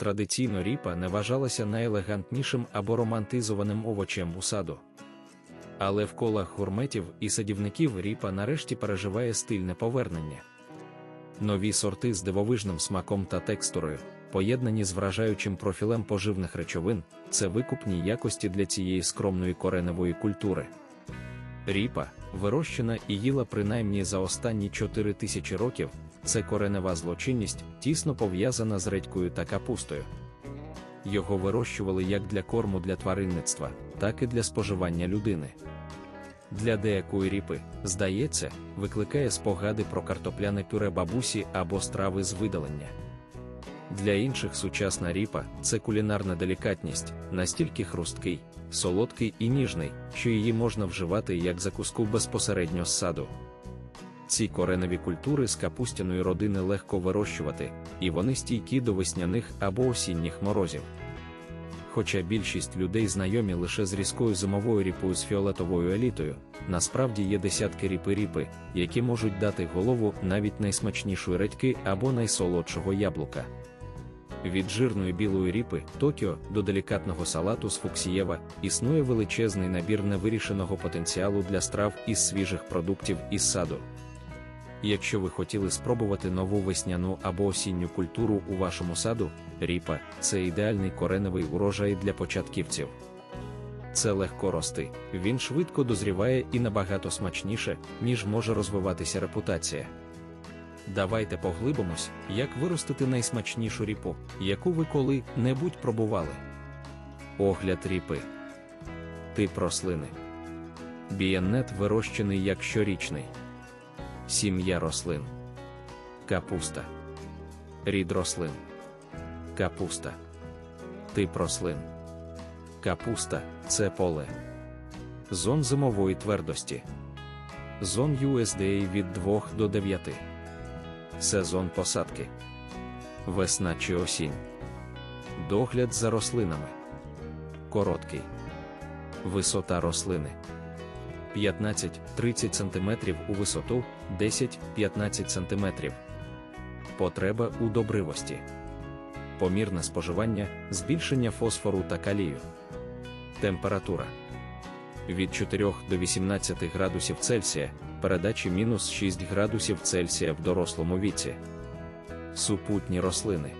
Традиційно ріпа не вважалася найелегантнішим або романтизованим овочем у саду. Але в колах гурметів і садівників ріпа нарешті переживає стильне повернення. Нові сорти з дивовижним смаком та текстурою, поєднані з вражаючим профілем поживних речовин, це викупні якості для цієї скромної кореневої культури. Ріпа, вирощена і їла принаймні за останні 4 тисячі років, це коренева злочинність, тісно пов'язана з редькою та капустою. Його вирощували як для корму для тваринництва, так і для споживання людини. Для деякої ріпи, здається, викликає спогади про картопляне пюре бабусі або страви з видалення. Для інших сучасна ріпа це кулінарна делікатність, настільки хрусткий, солодкий і ніжний, що її можна вживати як закуску безпосередньо з саду. Ці кореневі культури з капустяної родини легко вирощувати, і вони стійкі до весняних або осінніх морозів. Хоча більшість людей знайомі лише з різкою зимовою ріпою з фіолетовою елітою, насправді є десятки ріпи-ріпи, які можуть дати голову навіть найсмачнішої редьки або найсолодшого яблука. Від жирної білої ріпи Токіо до делікатного салату з фуксієва існує величезний набір невирішеного потенціалу для страв із свіжих продуктів із саду. Якщо ви хотіли спробувати нову весняну або осінню культуру у вашому саду, ріпа це ідеальний кореневий урожай для початківців. Це легко рости, він швидко дозріває і набагато смачніше, ніж може розвиватися репутація. Давайте поглибимось, як виростити найсмачнішу ріпу, яку ви коли-небудь пробували. Огляд ріпи. Тип рослини. Бієннет вирощений як щорічний. Сім'я рослин. Капуста. Рід рослин. Капуста. Тип рослин. Капуста це поле. Зон зимової твердості. Зон USDA від 2 до 9. Сезон посадки. Весна чи осінь. Догляд за рослинами. Короткий. Висота рослини. 15-30 см у висоту, 10-15 см. Потреба у добривості. Помірне споживання, збільшення фосфору та калію. Температура від 4 до 18 градусів Цельсія, передачі мінус 6 градусів Цельсія в дорослому віці. Супутні рослини.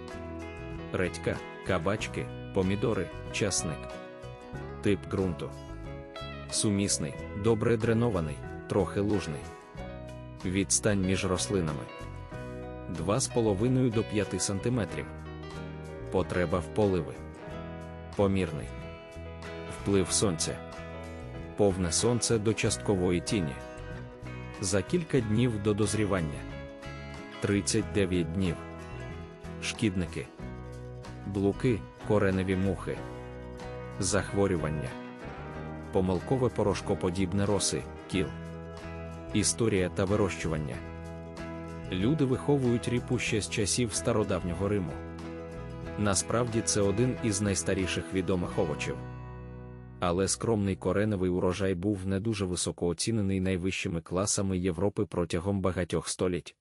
Редька, кабачки, помідори, часник. Тип ґрунту. Сумісний, добре дренований, трохи лужний. Відстань між рослинами 2,5 до 5 см. Потреба в поливи. Помірний. Вплив сонця. Повне сонце до часткової тіні. За кілька днів до дозрівання. 39 днів. Шкідники. Блуки, кореневі мухи. Захворювання. Помилкове порошкоподібне роси, кіл. Історія та вирощування. Люди виховують ріпу ще з часів стародавнього Риму. Насправді це один із найстаріших відомих овочів. Але скромний кореневий урожай був не дуже високо оцінений найвищими класами Європи протягом багатьох століть.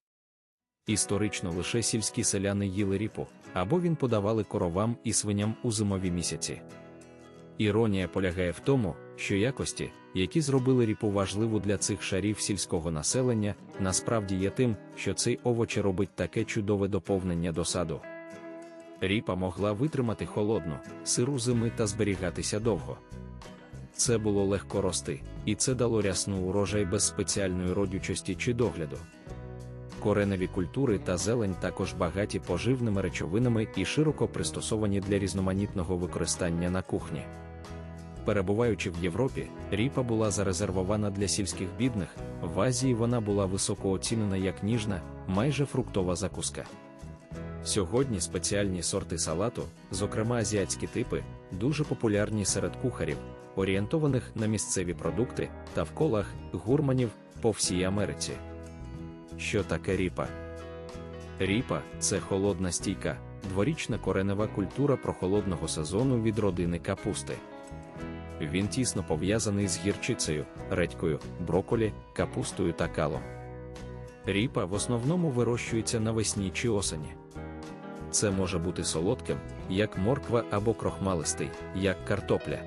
Історично лише сільські селяни їли ріпу, або він подавали коровам і свиням у зимові місяці. Іронія полягає в тому, що якості, які зробили ріпу важливу для цих шарів сільського населення, насправді є тим, що цей овоч робить таке чудове доповнення до саду. Ріпа могла витримати холодну, сиру зими та зберігатися довго. Це було легко рости, і це дало рясну урожай без спеціальної родючості чи догляду. Кореневі культури та зелень також багаті поживними речовинами і широко пристосовані для різноманітного використання на кухні. Перебуваючи в Європі, ріпа була зарезервована для сільських бідних, в Азії вона була високо оцінена як ніжна, майже фруктова закуска. Сьогодні спеціальні сорти салату, зокрема азіатські типи, дуже популярні серед кухарів, орієнтованих на місцеві продукти та в колах гурманів по всій Америці. Що таке ріпа? Ріпа це холодна стійка, дворічна коренева культура прохолодного сезону від родини капусти. Він тісно пов'язаний з гірчицею, редькою, броколі, капустою та калом. Ріпа в основному вирощується навесні чи осені. це може бути солодким, як морква або крохмалистий, як картопля.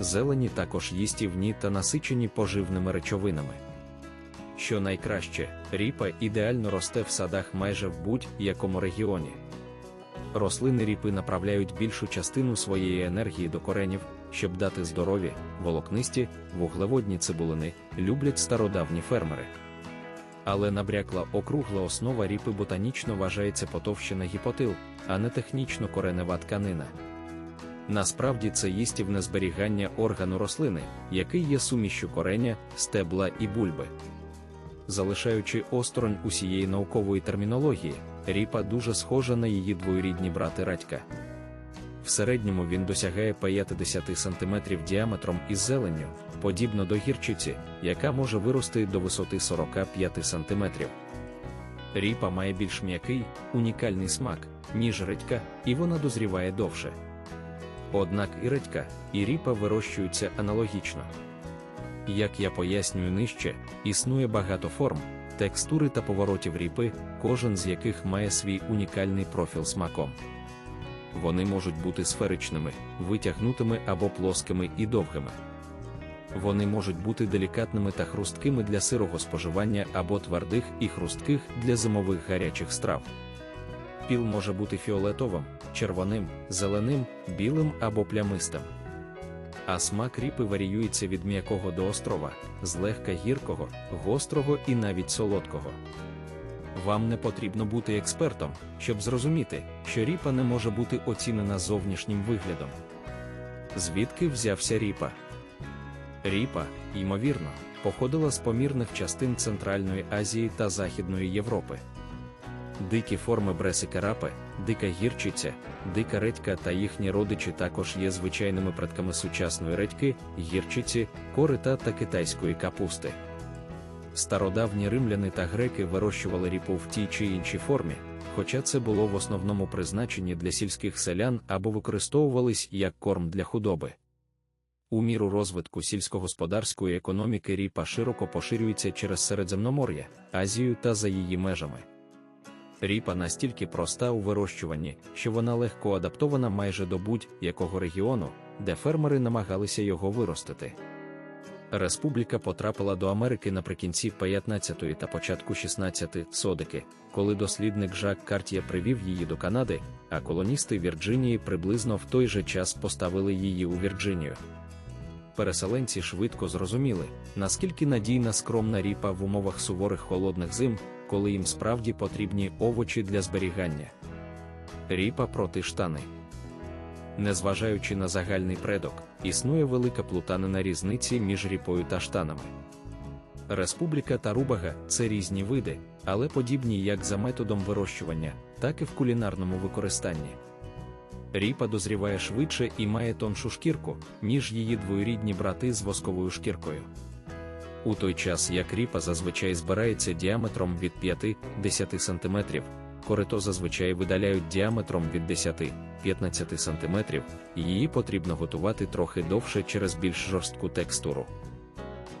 Зелені також їстівні та насичені поживними речовинами. Що найкраще, ріпа ідеально росте в садах майже в будь-якому регіоні. Рослини ріпи направляють більшу частину своєї енергії до коренів, щоб дати здорові, волокнисті, вуглеводні цибулини, люблять стародавні фермери. Але набрякла округла основа ріпи ботанічно вважається потовщена гіпотил, а не технічно коренева тканина. Насправді це їстівне зберігання органу рослини, який є сумішчю кореня, стебла і бульби. Залишаючи осторонь усієї наукової термінології, ріпа дуже схожа на її двоюрідні брати радька. В середньому він досягає 50 см діаметром із зеленню, подібно до гірчиці, яка може вирости до висоти 45 см. Ріпа має більш м'який, унікальний смак, ніж редька, і вона дозріває довше. Однак і редька, і ріпа вирощуються аналогічно. Як я пояснюю нижче, існує багато форм, текстури та поворотів ріпи, кожен з яких має свій унікальний профіл смаком. Вони можуть бути сферичними, витягнутими або плоскими і довгими. Вони можуть бути делікатними та хрусткими для сирого споживання або твердих і хрустких для зимових гарячих страв. Піл може бути фіолетовим, червоним, зеленим, білим або плямистим. А смак ріпи варіюється від м'якого до острова, злегка гіркого, гострого і навіть солодкого. Вам не потрібно бути експертом, щоб зрозуміти, що ріпа не може бути оцінена зовнішнім виглядом. Звідки взявся ріпа? Ріпа, ймовірно, походила з помірних частин Центральної Азії та Західної Європи. Дикі форми бресика рапи, дика гірчиця, дика редька та їхні родичі також є звичайними предками сучасної редьки, гірчиці, корита та китайської капусти. Стародавні римляни та греки вирощували ріпу в тій чи іншій формі, хоча це було в основному призначені для сільських селян або використовувались як корм для худоби. У міру розвитку сільськогосподарської економіки ріпа широко поширюється через Середземномор'я, Азію та за її межами. Ріпа настільки проста у вирощуванні, що вона легко адаптована майже до будь-якого регіону, де фермери намагалися його виростити. Республіка потрапила до Америки наприкінці 15-ї та початку 16-ї содики, коли дослідник Жак Картія привів її до Канади, а колоністи Вірджинії приблизно в той же час поставили її у Вірджинію. Переселенці швидко зрозуміли, наскільки надійна скромна ріпа в умовах суворих холодних зим, коли їм справді потрібні овочі для зберігання. Ріпа проти штани. Незважаючи на загальний предок, існує велика плутанина різниці між ріпою та штанами. Республіка та рубага це різні види, але подібні як за методом вирощування, так і в кулінарному використанні. Ріпа дозріває швидше і має тоншу шкірку, ніж її двоюрідні брати з восковою шкіркою. У той час як ріпа зазвичай збирається діаметром від 5-10 см, корито зазвичай видаляють діаметром від 10-15 см, її потрібно готувати трохи довше через більш жорстку текстуру.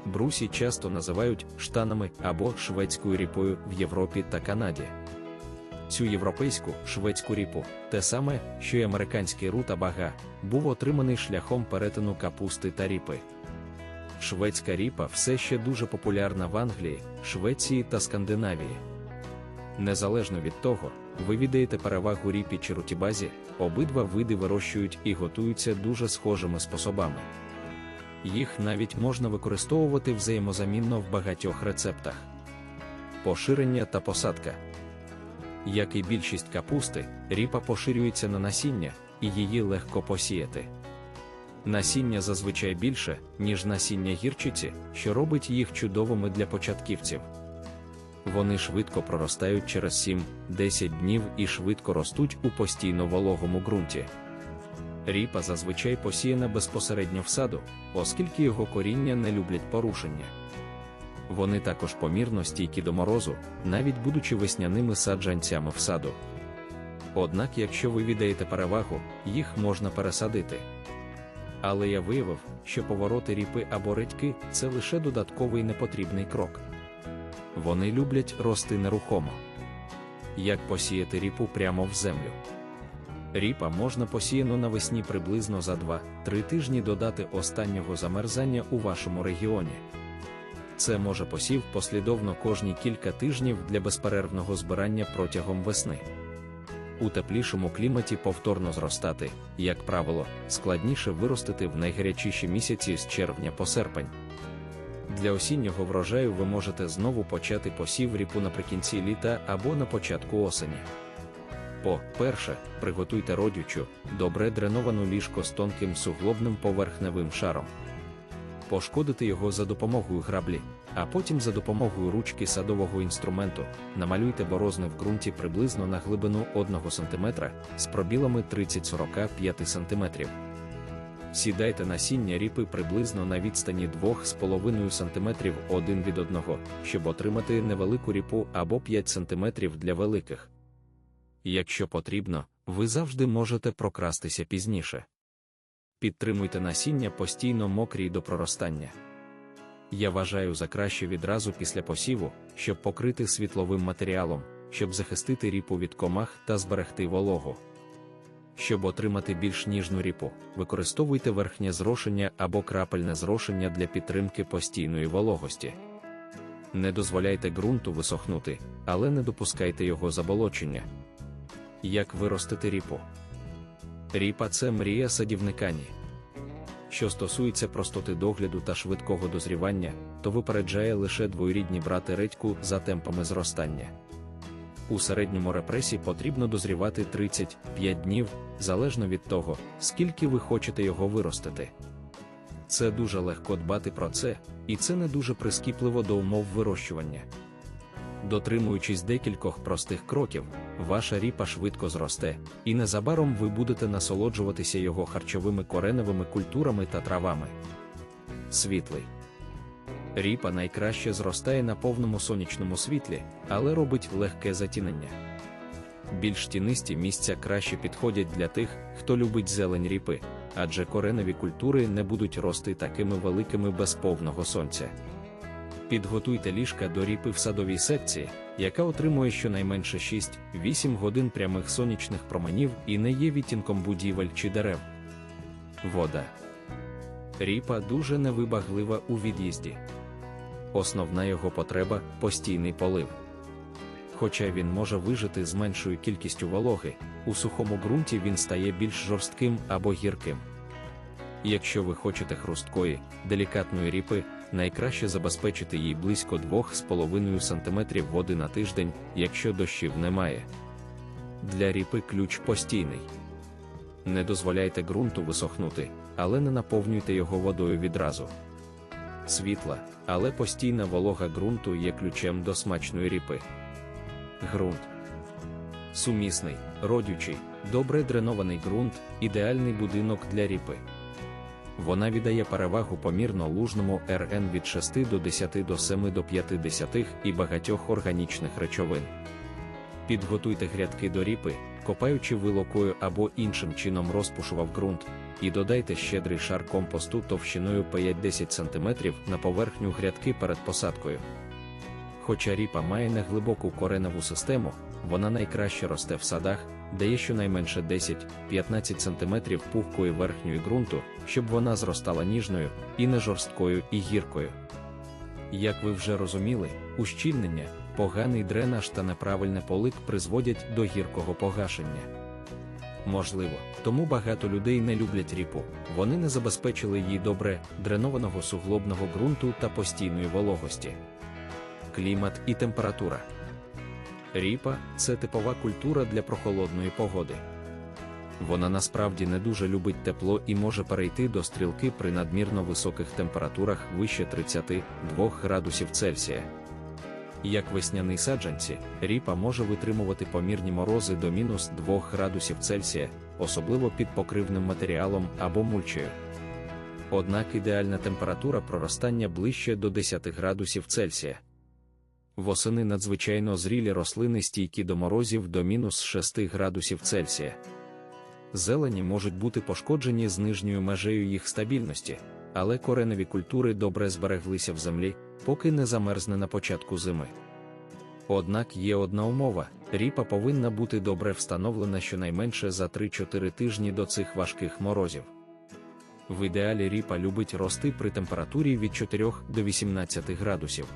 Брусі часто називають штанами або шведською ріпою в Європі та Канаді. Цю європейську шведську ріпу, те саме, що й американський рута бага, був отриманий шляхом перетину капусти та ріпи. Шведська ріпа все ще дуже популярна в Англії, Швеції та Скандинавії. Незалежно від того, ви віддаєте перевагу ріпі чи рутібазі, обидва види вирощують і готуються дуже схожими способами. Їх навіть можна використовувати взаємозамінно в багатьох рецептах. Поширення та посадка. Як і більшість капусти, ріпа поширюється на насіння, і її легко посіяти. Насіння зазвичай більше, ніж насіння гірчиці, що робить їх чудовими для початківців. Вони швидко проростають через 7-10 днів і швидко ростуть у постійно вологому ґрунті. Ріпа зазвичай посіяна безпосередньо в саду, оскільки його коріння не люблять порушення. Вони також помірно стійкі до морозу, навіть будучи весняними саджанцями в саду. Однак, якщо ви віддаєте перевагу, їх можна пересадити. Але я виявив, що повороти ріпи або редьки це лише додатковий непотрібний крок. Вони люблять рости нерухомо. Як посіяти ріпу прямо в землю? Ріпа можна посіяно навесні приблизно за 2-3 тижні додати останнього замерзання у вашому регіоні. Це може посів послідовно кожні кілька тижнів для безперервного збирання протягом весни. У теплішому кліматі повторно зростати, як правило, складніше виростити в найгарячіші місяці з червня по серпень. Для осіннього врожаю ви можете знову почати посів ріпу наприкінці літа або на початку осені. По-перше, приготуйте родючу, добре дреновану ліжко з тонким суглобним поверхневим шаром. Пошкодити його за допомогою граблі, а потім за допомогою ручки садового інструменту намалюйте борозни в ґрунті приблизно на глибину 1 см з пробілами 30-45 см. Сідайте насіння ріпи приблизно на відстані 2,5 см один від одного, щоб отримати невелику ріпу або 5 см для великих. Якщо потрібно, ви завжди можете прокрастися пізніше. Підтримуйте насіння постійно мокрі до проростання. Я вважаю за краще відразу після посіву, щоб покрити світловим матеріалом, щоб захистити ріпу від комах та зберегти вологу. Щоб отримати більш ніжну ріпу, використовуйте верхнє зрошення або крапельне зрошення для підтримки постійної вологості. Не дозволяйте ґрунту висохнути, але не допускайте його заболочення. Як виростити ріпу? Ріпа це мрія садівникані. Що стосується простоти догляду та швидкого дозрівання, то випереджає лише двоюрідні брати редьку за темпами зростання. У середньому репресі потрібно дозрівати 35 днів, залежно від того, скільки ви хочете його виростити. Це дуже легко дбати про це, і це не дуже прискіпливо до умов вирощування. Дотримуючись декількох простих кроків, ваша ріпа швидко зросте, і незабаром ви будете насолоджуватися його харчовими кореневими культурами та травами. Світлий ріпа найкраще зростає на повному сонячному світлі, але робить легке затінення. Більш тінисті місця краще підходять для тих, хто любить зелень ріпи, адже кореневі культури не будуть рости такими великими без повного сонця. Підготуйте ліжка до ріпи в садовій секції, яка отримує щонайменше 6-8 годин прямих сонячних променів і не є відтінком будівель чи дерев. Вода. Ріпа дуже невибаглива у від'їзді. Основна його потреба постійний полив. Хоча він може вижити з меншою кількістю вологи, у сухому ґрунті він стає більш жорстким або гірким. Якщо ви хочете хрусткої, делікатної ріпи, найкраще забезпечити їй близько 2,5 см води на тиждень, якщо дощів немає. Для ріпи ключ постійний. Не дозволяйте ґрунту висохнути, але не наповнюйте його водою відразу. Світла, але постійна волога ґрунту є ключем до смачної ріпи. Ґрунт сумісний, родючий, добре дренований ґрунт ідеальний будинок для ріпи. Вона віддає перевагу помірно лужному РН від 6 до 10 до 7 до 50 і багатьох органічних речовин. Підготуйте грядки до ріпи, копаючи вилокою або іншим чином розпушував ґрунт, і додайте щедрий шар компосту товщиною 5-10 см на поверхню грядки перед посадкою. Хоча ріпа має неглибоку кореневу систему, вона найкраще росте в садах, де є щонайменше 10-15 см пухкої верхньої ґрунту, щоб вона зростала ніжною і не жорсткою і гіркою. Як ви вже розуміли, ущільнення, поганий дренаж та неправильне полик призводять до гіркого погашення. Можливо, тому багато людей не люблять ріпу, вони не забезпечили їй добре дренованого суглобного ґрунту та постійної вологості. Клімат і температура. Ріпа це типова культура для прохолодної погоди. Вона насправді не дуже любить тепло і може перейти до стрілки при надмірно високих температурах вище 32 градусів Цельсія. Як весняний саджанці, ріпа може витримувати помірні морози до мінус 2 градусів Цельсія, особливо під покривним матеріалом або мульчею. Однак ідеальна температура проростання ближче до 10 градусів Цельсія. Восени надзвичайно зрілі рослини стійкі до морозів до мінус 6 градусів Цельсія. Зелені можуть бути пошкоджені з нижньою межею їх стабільності, але кореневі культури добре збереглися в землі, поки не замерзне на початку зими. Однак є одна умова: Ріпа повинна бути добре встановлена щонайменше за 3-4 тижні до цих важких морозів. В ідеалі ріпа любить рости при температурі від 4 до 18 градусів.